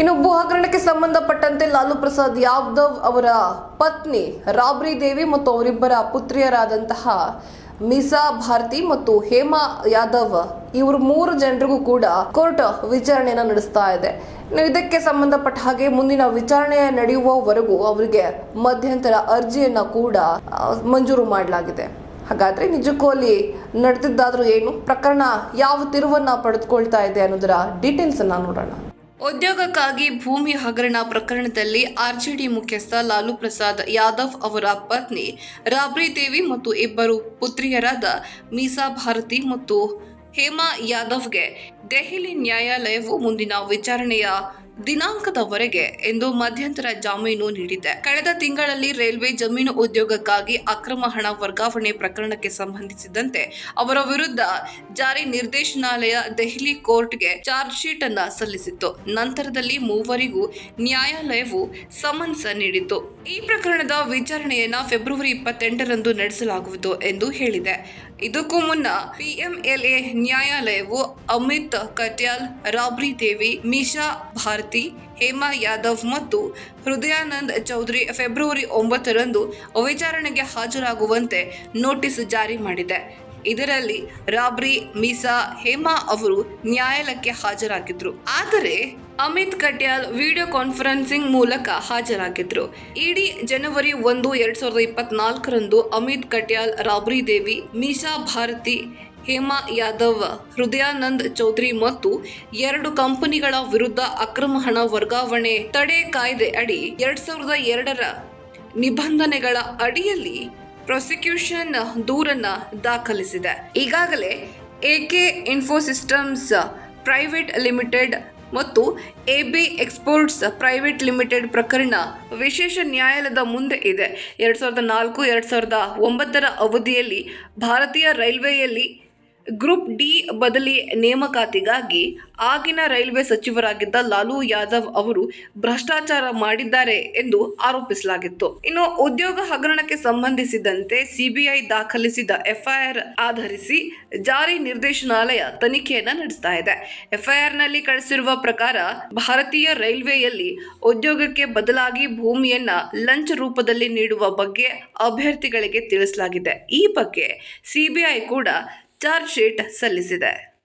ಇನ್ನು ಭೂ ಹಗರಣಕ್ಕೆ ಸಂಬಂಧಪಟ್ಟಂತೆ ಲಾಲು ಪ್ರಸಾದ್ ಯಾದವ್ ಅವರ ಪತ್ನಿ ರಾಬ್ರಿ ದೇವಿ ಮತ್ತು ಅವರಿಬ್ಬರ ಪುತ್ರಿಯರಾದಂತಹ ಮಿಸಾ ಭಾರತಿ ಮತ್ತು ಹೇಮಾ ಯಾದವ್, ಇವರು ಮೂರು ಜನರಿಗೂ ಕೂಡ ಕೋರ್ಟ್ ವಿಚಾರಣೆಯನ್ನ ನಡೆಸ್ತಾ ಇದೆ. ಇದಕ್ಕೆ ಸಂಬಂಧಪಟ್ಟ ಹಾಗೆ ಮುಂದಿನ ವಿಚಾರಣೆ ನಡೆಯುವವರೆಗೂ ಅವರಿಗೆ ಮಧ್ಯಂತರ ಅರ್ಜಿಯನ್ನ ಕೂಡ ಮಂಜೂರು ಮಾಡಲಾಗಿದೆ. ಹಾಗಾದ್ರೆ ನಿಜಕ್ಕೂ ಅಲ್ಲಿ ನಡೆದಿದ್ದಾದ್ರೂ ಏನು? ಪ್ರಕರಣ ಯಾವ ತಿರುವನ್ನ ಪಡೆದುಕೊಳ್ತಾ ಇದೆ ಅನ್ನೋದರ ಡೀಟೇಲ್ಸ್ ಅನ್ನ ನೋಡೋಣ. ಉದ್ಯೋಗಕ್ಕಾಗಿ ಭೂಮಿ ಹಗರಣ ಪ್ರಕರಣದಲ್ಲಿ ಆರ್ಜೆಡಿ ಮುಖ್ಯಸ್ಥ ಲಾಲು ಪ್ರಸಾದ್ ಯಾದವ್ ಅವರ ಪತ್ನಿ ರಾಬ್ರಿ ದೇವಿ ಮತ್ತು ಇಬ್ಬರು ಪುತ್ರಿಯರಾದ ಮೀಸಾ ಭಾರತಿ ಮತ್ತು ಹೇಮಾ ಯಾದವ್ಗೆ ದೆಹಲಿ ನ್ಯಾಯಾಲಯವು ಮುಂದಿನ ವಿಚಾರಣೆಯ ದಿನಾಂಕದವರೆಗೆ ಎಂದು ಮಧ್ಯಂತರ ಜಾಮೀನು ನೀಡಿದೆ. ಕಳೆದ ತಿಂಗಳಲ್ಲಿ ರೈಲ್ವೆ ಜಮೀನು ಉದ್ಯೋಗಕ್ಕಾಗಿ ಅಕ್ರಮ ಹಣ ವರ್ಗಾವಣೆ ಪ್ರಕರಣಕ್ಕೆ ಸಂಬಂಧಿಸಿದಂತೆ ಅವರ ವಿರುದ್ಧ ಜಾರಿ ನಿರ್ದೇಶನಾಲಯ ದೆಹಲಿ ಕೋರ್ಟ್ಗೆ ಚಾರ್ಜ್ ಶೀಟ್ ಅನ್ನ ಸಲ್ಲಿಸಿತ್ತು. ನಂತರದಲ್ಲಿ ಮೂವರಿಗೂ ನ್ಯಾಯಾಲಯವು ಸಮನ್ಸ್ ನೀಡಿತ್ತು. ಈ ಪ್ರಕರಣದ ವಿಚಾರಣೆಯನ್ನ ಫೆಬ್ರವರಿ ಇಪ್ಪತ್ತೆಂಟರಂದು ನಡೆಸಲಾಗುವುದು ಎಂದು ಹೇಳಿದೆ. ಇದಕ್ಕೂ ಮುನ್ನ ಪಿಎಂಎಲ್ಎ ನ್ಯಾಯಾಲಯವು ಅಮಿತ್ ಕಟ್ಯಾಲ್ ರಾಬ್ರಿ ದೇವಿ, ಮೀಶಾ ಭಾರತಿ ಹೇಮಾ ಯಾದವ್ ಮತ್ತು ಹೃದಯಾನಂದ್ ಚೌಧರಿ ಫೆಬ್ರವರಿ ಒಂಬತ್ತರಂದು ವಿಚಾರಣೆಗೆ ಹಾಜರಾಗುವಂತೆ ನೋಟಿಸ್ ಜಾರಿ ಮಾಡಿದೆ. ಇದರಲ್ಲಿ ರಾಬ್ರಿ, ಮೀಸಾ, ಹೇಮಾ ಅವರು ನ್ಯಾಯಾಲಯಕ್ಕೆ ಹಾಜರಾಗಿದ್ರು. ಆದರೆ ಅಮಿತ್ ಕಟ್ಯಾಲ್ ವಿಡಿಯೋ ಕಾನ್ಫರೆನ್ಸಿಂಗ್ ಮೂಲಕ ಹಾಜರಾಗಿದ್ರು. ಇಡೀ ಜನವರಿ ಒಂದು, ಎರಡ್ ಸಾವಿರದ ಇಪ್ಪತ್ನಾಲ್ಕರಂದು ಅಮಿತ್ ಕಟ್ಯಾಲ್, ರಾಬ್ರಿ ದೇವಿ, ಮೀಸಾ ಭಾರತಿ ಹೇಮಾ ಯಾದವ್, ಹೃದಯಾನಂದ್ ಚೌಧರಿ ಮತ್ತು ಎರಡು ಕಂಪನಿಗಳ ವಿರುದ್ಧ ಅಕ್ರಮ ಹಣ ವರ್ಗಾವಣೆ ತಡೆ ಕಾಯ್ದೆ ಅಡಿ ಎರಡ್ ಸಾವಿರದ ಎರಡರ ನಿಬಂಧನೆಗಳ ಅಡಿಯಲ್ಲಿ ಪ್ರಾಸಿಕ್ಯೂಷನ್ ದೂರನ್ನ ದಾಖಲಿಸಿದೆ. ಈಗಾಗಲೇ ಎಕೆ ಇನ್ಫೋಸಿಸ್ಟಮ್ಸ್ ಪ್ರೈವೇಟ್ ಲಿಮಿಟೆಡ್ ಮತ್ತು ಎಬಿ ಎಕ್ಸ್ಪೋರ್ಟ್ಸ್ ಪ್ರೈವೇಟ್ ಲಿಮಿಟೆಡ್ ಪ್ರಕರಣ ವಿಶೇಷ ನ್ಯಾಯಾಲಯದ ಮುಂದೆ ಇದೆ. ಎರಡು ಸಾವಿರದ ನಾಲ್ಕು, ಎರಡು ಸಾವಿರದ ಒಂಬತ್ತರ ಅವಧಿಯಲ್ಲಿ ಭಾರತೀಯ ರೈಲ್ವೆಯಲ್ಲಿ ಗ್ರೂಪ್ ಡಿ ಬದಲಿ ನೇಮಕಾತಿಗಾಗಿ ಆಗಿನ ರೈಲ್ವೆ ಸಚಿವರಾಗಿದ್ದ ಲಾಲು ಯಾದವ್ ಅವರು ಭ್ರಷ್ಟಾಚಾರ ಮಾಡಿದ್ದಾರೆ ಎಂದು ಆರೋಪಿಸಲಾಗಿತ್ತು. ಇನ್ನು ಉದ್ಯೋಗ ಹಗರಣಕ್ಕೆ ಸಂಬಂಧಿಸಿದಂತೆ ಸಿಬಿಐ ದಾಖಲಿಸಿದ ಎಫ್ಐಆರ್ ಆಧರಿಸಿ ಜಾರಿ ನಿರ್ದೇಶನಾಲಯ ತನಿಖೆಯನ್ನು ನಡೆಸ್ತಾ ಇದೆ. ಎಫ್ಐಆರ್ನಲ್ಲಿ ಕಳಿಸಿರುವ ಪ್ರಕಾರ ಭಾರತೀಯ ರೈಲ್ವೆಯಲ್ಲಿ ಉದ್ಯೋಗಕ್ಕೆ ಬದಲಾಗಿ ಭೂಮಿಯನ್ನ ಲಂಚ ರೂಪದಲ್ಲಿ ನೀಡುವ ಬಗ್ಗೆ ಅಭ್ಯರ್ಥಿಗಳಿಗೆ ತಿಳಿಸಲಾಗಿದೆ. ಈ ಬಗ್ಗೆ ಸಿಬಿಐ ಕೂಡ ಚಾರ್ಜ್ ಶೀಟ್ ಸಲ್ಲಿಸಿದೆ.